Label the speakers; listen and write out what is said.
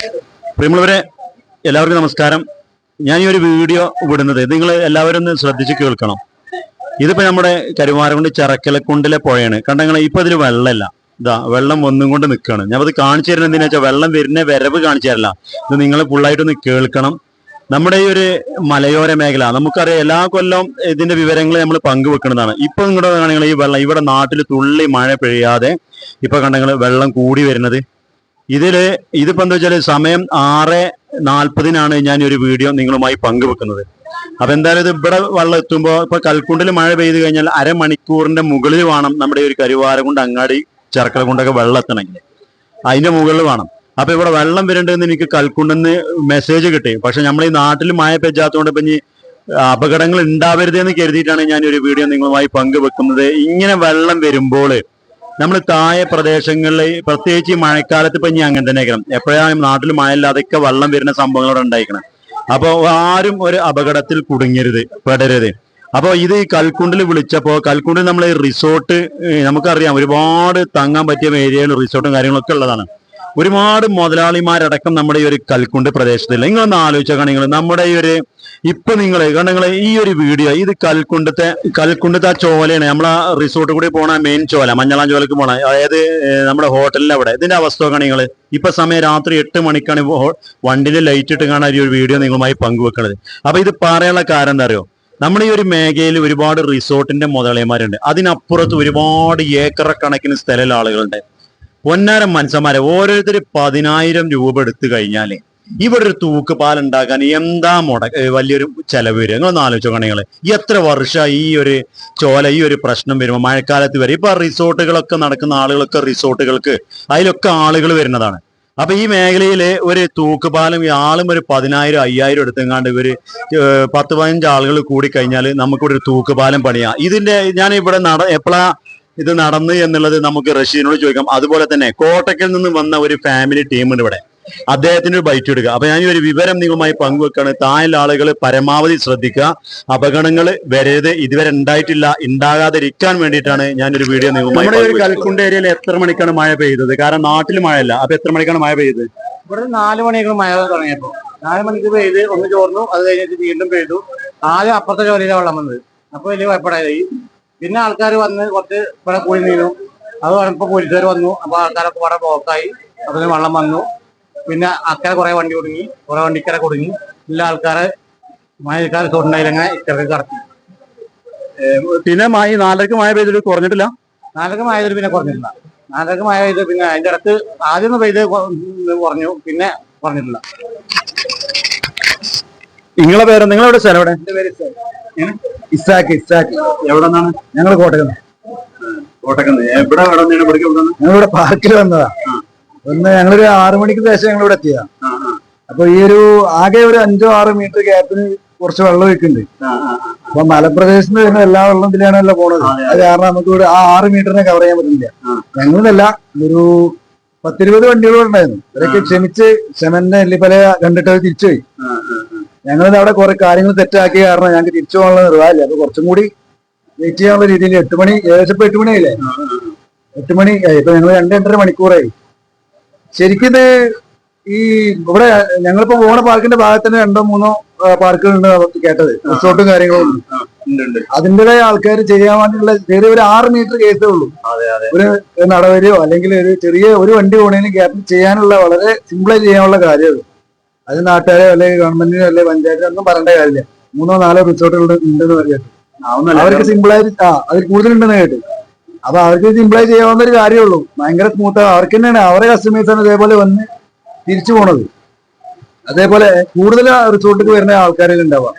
Speaker 1: പ്രിയമുള്ളവരെ എല്ലാവർക്കും നമസ്കാരം. ഞാൻ ഈ ഒരു വീഡിയോ വിടുന്നത് നിങ്ങൾ എല്ലാവരും ഒന്ന് ശ്രദ്ധിച്ച് കേൾക്കണം. ഇതിപ്പോ നമ്മുടെ കരുമാരകുണ്ട് ചിറക്കലക്കുണ്ടിലെ പുഴയാണ്. കണ്ടങ്ങൾ ഇപ്പൊ ഇതിൽ വെള്ളമില്ല. ഇതാ വെള്ളം ഒന്നും കൊണ്ട് നിൽക്കുകയാണ് ഞാൻ അത് കാണിച്ചു തരുന്നത് എന്തിനാ വെച്ചാൽ വെള്ളം വരുന്ന വരവ് കാണിച്ചു തരില്ല. ഇത് നിങ്ങൾ ഫുള്ളായിട്ടൊന്ന് കേൾക്കണം. നമ്മുടെ ഈ ഒരു മലയോര മേഖല നമുക്കറിയാം എല്ലാ കൊല്ലം ഇതിന്റെ വിവരങ്ങൾ നമ്മൾ പങ്കുവെക്കുന്നതാണ്. ഇപ്പൊ നിങ്ങളുടെ കാണുകൾ ഈ വെള്ളം ഇവിടെ നാട്ടിൽ തുള്ളി മഴ പെയ്യാതെ ഇപ്പൊ കണ്ടെങ്കിൽ വെള്ളം കൂടി വരുന്നത്. ഇതിൽ ഇതിപ്പോ എന്താ വെച്ചാൽ സമയം ആറ് നാൽപ്പതിനാണ് ഞാൻ ഒരു വീഡിയോ നിങ്ങളുമായി പങ്കുവെക്കുന്നത്. അപ്പൊ എന്തായാലും ഇത് ഇവിടെ വെള്ളം എത്തുമ്പോൾ ഇപ്പൊ കൽക്കുണ്ടിൽ മഴ പെയ്തു കഴിഞ്ഞാൽ അരമണിക്കൂറിന്റെ മുകളിൽ വേണം നമ്മുടെ ഒരു ഒരു കരുവാരകുണ്ട് അങ്ങാടി ചെറുക്കള കൊണ്ടൊക്കെ വെള്ളം എത്തണമെങ്കിൽ. അതിന്റെ മുകളിൽ വേണം. അപ്പൊ ഇവിടെ വെള്ളം വരേണ്ടതെന്ന് എനിക്ക് കൽക്കുണ്ടെന്ന് മെസ്സേജ് കിട്ടി. പക്ഷെ നമ്മൾ ഈ നാട്ടിൽ മഴ പെയ്യാത്തതുകൊണ്ട് ഇപ്പൊ ഇനി അപകടങ്ങൾ ഉണ്ടാവരുതെന്ന് കരുതിയിട്ടാണ് ഞാൻ ഒരു വീഡിയോ നിങ്ങളുമായി പങ്കുവെക്കുന്നത്. ഇങ്ങനെ വെള്ളം വരുമ്പോൾ നമ്മൾ താഴെ പ്രദേശങ്ങളിൽ പ്രത്യേകിച്ച് ഈ മഴക്കാലത്ത് ഇപ്പൊ ഇനി അങ്ങനെ തന്നെ ആയിരിക്കണം. എപ്പോഴാണ് നാട്ടിൽ മഴ ഇല്ലാതൊക്കെ വെള്ളം വരുന്ന സംഭവങ്ങളോട് ഉണ്ടായിരിക്കണം. അപ്പോൾ ആരും ഒരു അപകടത്തിൽ കുടുങ്ങരുത് പെടരുത്. അപ്പോൾ ഇത് ഈ കൽക്കുണ്ടിൽ വിളിച്ചപ്പോൾ കൽക്കുണ്ടിൽ നമ്മൾ റിസോർട്ട് നമുക്കറിയാം ഒരുപാട് തങ്ങാൻ പറ്റിയ ഏരിയകൾ റിസോർട്ടും കാര്യങ്ങളൊക്കെ ഉള്ളതാണ്. ഒരുപാട് മുതലാളിമാരടക്കം നമ്മുടെ ഈ ഒരു കൽക്കുണ്ട് പ്രദേശത്തില്ല നിങ്ങളൊന്ന് ആലോചിച്ചാൽ നിങ്ങൾ നമ്മുടെ ഈ ഒരു ഇപ്പൊ നിങ്ങൾ നിങ്ങൾ ഈ ഒരു വീഡിയോ ഇത് കൽക്കുണ്ടത്തെ കൽക്കുണ്ടത്തെ ആ ചോലയാണ്. നമ്മളെ റിസോർട്ട് കൂടി പോണ മെയിൻ ചോല മഞ്ഞളാം ചോലക്ക് പോണ അതായത് നമ്മുടെ ഹോട്ടലിന്റെ അവിടെ. ഇതിന്റെ അവസ്ഥ ഒക്കെ നിങ്ങൾ ഇപ്പൊ സമയം രാത്രി എട്ട് മണിക്കാണ് വണ്ടിന്റെ ലൈറ്റ് ഇട്ട് കാണാൻ ഒരു വീഡിയോ നിങ്ങളുമായി പങ്കുവെക്കുന്നത് അപ്പൊ ഇത് പറയാനുള്ള കാരണം എന്താ അറിയോ? നമ്മുടെ ഈ ഒരു മേഖലയിൽ ഒരുപാട് റിസോർട്ടിന്റെ മുതലാളിമാരുണ്ട്. അതിനപ്പുറത്ത് ഒരുപാട് ഏക്കറ കണക്കിന് സ്ഥലമുള്ള ആളുകളുണ്ട്. പൊന്നാരം മനുഷ്യന്മാരെ ഓരോരുത്തർ പതിനായിരം രൂപ എടുത്തു കഴിഞ്ഞാൽ ഇവിടെ ഒരു തൂക്കുപാൽ ഉണ്ടാക്കാൻ എന്താ മുട വലിയൊരു ചെലവ് വരും? നിങ്ങളൊന്ന് ആലോചിച്ചോ നിങ്ങൾ എത്ര വർഷമായി ഈ ഒരു ചോല ഈ ഒരു പ്രശ്നം വരുമ്പോൾ മഴക്കാലത്ത് വരെ ഇപ്പൊ റിസോർട്ടുകളൊക്കെ നടക്കുന്ന ആളുകളൊക്കെ റിസോർട്ടുകൾക്ക് അതിലൊക്കെ ആളുകൾ വരുന്നതാണ്. അപ്പൊ ഈ മേഖലയിൽ ഒരു തൂക്കുപാലം ആളും ഒരു പതിനായിരം അയ്യായിരം എടുത്തെങ്ങാണ്ട് ഇവർ പത്ത് പതിനഞ്ച് ആളുകൾ കൂടി കഴിഞ്ഞാൽ ഒരു തൂക്കുപാലം പണിയാം. ഇതിന്റെ ഞാൻ ഇവിടെ നട എപ്പോഴാ ഇത് നടന്നു എന്നുള്ളത് നമുക്ക് റഷ്യനോട് ചോദിക്കാം. അതുപോലെ തന്നെ കോട്ടക്കൽ നിന്ന് വന്ന ഒരു ഫാമിലി ടീമുണ്ട് ഇവിടെ. അദ്ദേഹത്തിന് ഒരു ബൈറ്റ് എടുക്കുക അപ്പൊ ഞാൻ ഈ ഒരു വിവരം നിങ്ങളുമായി പങ്കുവെക്കാണ്. താഴെ ആളുകൾ പരമാവധി ശ്രദ്ധിക്കുക. അപകടങ്ങൾ വരരുത്. ഇതുവരെ ഉണ്ടായിട്ടില്ല. ഉണ്ടാകാതിരിക്കാൻ വേണ്ടിയിട്ടാണ് ഞാനൊരു ഒരു വീഡിയോ നിങ്ങളുമായി നമ്മുടെ ഒരു കൽക്കുണ്ട് ഏരിയയിൽ എത്ര മണിക്കാണ് മഴ പെയ്തത്? കാരണം നാട്ടിൽ മഴയല്ല. അപ്പൊ എത്ര മണിക്കാണ് മഴ പെയ്തത്?
Speaker 2: ഇവിടെ നാല് മണിയൊക്കെ മഴ തുടങ്ങിയപ്പോ. നാല് മണിക്ക് പെയ്ത് ഒന്ന് ചോർന്നു. അത് കഴിഞ്ഞിട്ട് വീണ്ടും പെയ്തു. ആദ്യം അപ്പുറത്തെ ജോലിയിലാണ് വെള്ളം വന്നത്. അപ്പൊ വലിയ കുഴപ്പമില്ലായി പിന്നെ ആൾക്കാർ വന്ന് കുറച്ച് ഇവിടെ കൂടി നീന്തു അത് പറഞ്ഞപ്പോൾ പോലീസുകാർ വന്നു. അപ്പൊ ആൾക്കാരൊക്കെ കുറെ ബ്ലോക്കായി അതിന് വെള്ളം വന്നു. പിന്നെ അക്കരെ കുറെ വണ്ടി കുടുങ്ങി കുറെ വണ്ടിക്കര കുടുങ്ങി. എല്ലാ ആൾക്കാരെ മഴക്കാർ തൊണ്ടായിലങ്ങനെ ഇക്കരക്ക് കടത്തി.
Speaker 1: പിന്നെ മഴ നാലരക്ക് മഴ പെയ്തിട്ട് കുറഞ്ഞിട്ടില്ല?
Speaker 2: നാലരക്ക് മഴ പെയ്തിട്ട് പിന്നെ കുറഞ്ഞിട്ടില്ല. നാലരക്ക് മഴ പെയ്ത് പിന്നെ അതിന്റെ അടുത്ത് ആദ്യം പെയ്ത് കുറഞ്ഞു. പിന്നെ കുറഞ്ഞിട്ടില്ല.
Speaker 1: നിങ്ങളെ പേര് നിങ്ങളെവിടെ സ്ഥലം എവിടെ?
Speaker 2: എന്റെ പേര്.
Speaker 3: ഇസാക്ക് ഇസാക്ക്.
Speaker 1: എവിടെ നിന്നാണ്
Speaker 3: ഞങ്ങൾ കോട്ടയം
Speaker 1: എവിടെ
Speaker 3: ഞങ്ങളിവിടെ പാർക്കിൽ വന്നതാ. ഒന്ന് ഞങ്ങളൊരു ആറു മണിക്ക് ശേഷം ഞങ്ങൾ ഇവിടെ എത്തിയതാ അപ്പൊ ഈ ഒരു ആകെ ഒരു അഞ്ചോ ആറോ മീറ്റർ ഗ്യാപ്പിന് കുറച്ച് വെള്ളം ഒഴിക്കുന്നുണ്ട്. അപ്പൊ മലപ്രദേശത്ത് നിന്ന് വരുന്ന എല്ലാ വെള്ളം ഇതിലാണല്ലോ പോണത്. അത് കാരണം നമുക്ക് ഇവിടെ ആ ആറ് മീറ്ററിനെ കവർ ചെയ്യാൻ പറ്റുന്നില്ല. ഞങ്ങളല്ല ഒരു പത്തിരുപത് വണ്ടികളും ഉണ്ടായിരുന്നു. ഇവരൊക്കെ ക്ഷമിച്ച് ക്ഷമന്റെ എല്ലിപ്പല കണ്ടിട്ട് അവർ തിരിച്ചുപോയി. ഞങ്ങളിത് അവിടെ കുറെ കാര്യങ്ങൾ തെറ്റാക്കിയ കാരണം ഞങ്ങൾക്ക് തിരിച്ചു പോകാനുള്ള നിർവാഹമില്ല. അപ്പൊ കുറച്ചും കൂടി വെയിറ്റ് ചെയ്യാനുള്ള രീതിയിൽ എട്ട് മണി ഏകദേശം ഇപ്പൊ എട്ട് മണിയായില്ലേ? എട്ട് മണി ഇപ്പൊ ഞങ്ങൾ രണ്ട് രണ്ടര മണിക്കൂറായി. ശരിക്കും ഇത് ഈ ഇവിടെ ഞങ്ങളിപ്പോ പോണ പാർക്കിന്റെ ഭാഗത്ത് തന്നെ രണ്ടോ മൂന്നോ പാർക്കുകളുണ്ട് കേട്ടത്. റിസോർട്ടും കാര്യങ്ങളും ഉണ്ട്. അതിന്റേതായ ആൾക്കാർ ചെയ്യാൻ വേണ്ടിയുള്ള ചെറിയ ഒരു ആറ് മീറ്റർ കേസേ ഉള്ളൂ. ഒരു നടപടിയോ അല്ലെങ്കിൽ ഒരു ചെറിയ ഒരു വണ്ടി പോണേലും ഗ്യാപ്പിൽ ചെയ്യാനുള്ള വളരെ സിമ്പിളായി ചെയ്യാനുള്ള കാര്യമാണ് അത് നാട്ടുകാരോ അല്ലെങ്കിൽ ഗവൺമെന്റിനോ അല്ലെങ്കിൽ പഞ്ചായത്തിനോ ഒന്നും പറയേണ്ട കാര്യമില്ല. മൂന്നോ നാലോ റിസോർട്ടുകൾ ഉണ്ടെന്ന് പറയാം അവർക്ക് സിമ്പിളായി ആ അതിൽ കൂടുതലുണ്ടെന്ന് കേട്ടു. അപ്പൊ അവർക്ക് സിമ്പിളായി ചെയ്യാവുന്ന ഒരു കാര്യമുള്ളൂ. ഭയങ്കര സ്മൂത്ത് അവർക്ക് തന്നെയാണ് അവരെ കസ്റ്റമേഴ്സ് തന്നെ ഇതേപോലെ വന്ന് തിരിച്ചു പോണത്. അതേപോലെ കൂടുതൽ റിസോർട്ടിൽ വരുന്ന ആൾക്കാരിൽ ഉണ്ടാവുക.